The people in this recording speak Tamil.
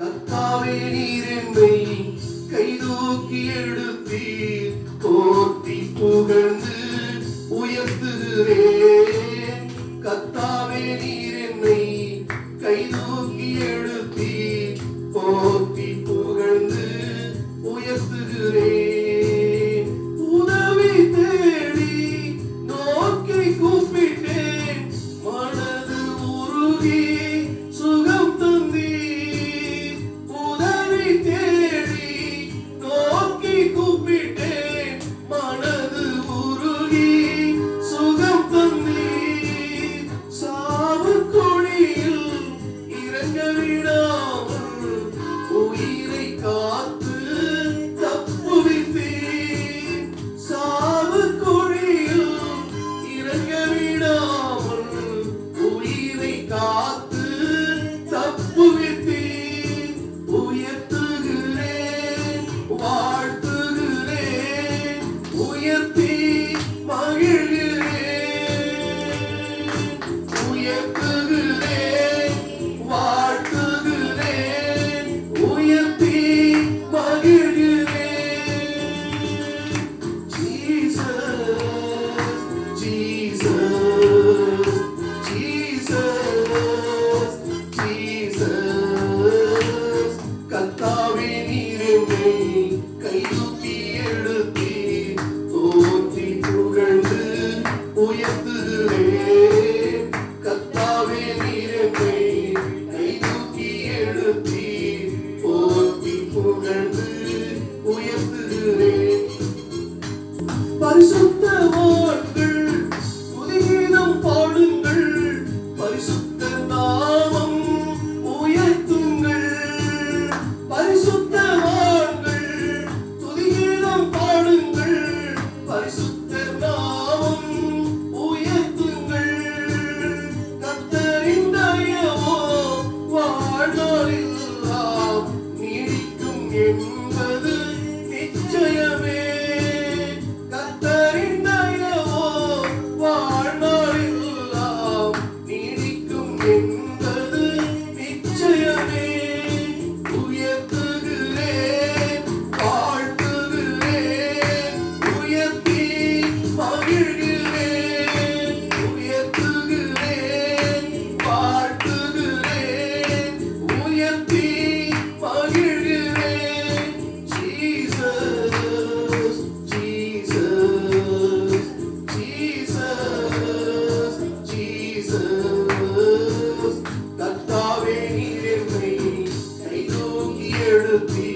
கத்தாவே நீர் என்னை கைதூக்கி எடுத்தீர். போற்றி புகழ்ந்து உயர்த்துகிறேன். கத்தாவே நீர் என்னை கைதூக்கி எடுத்தீர். be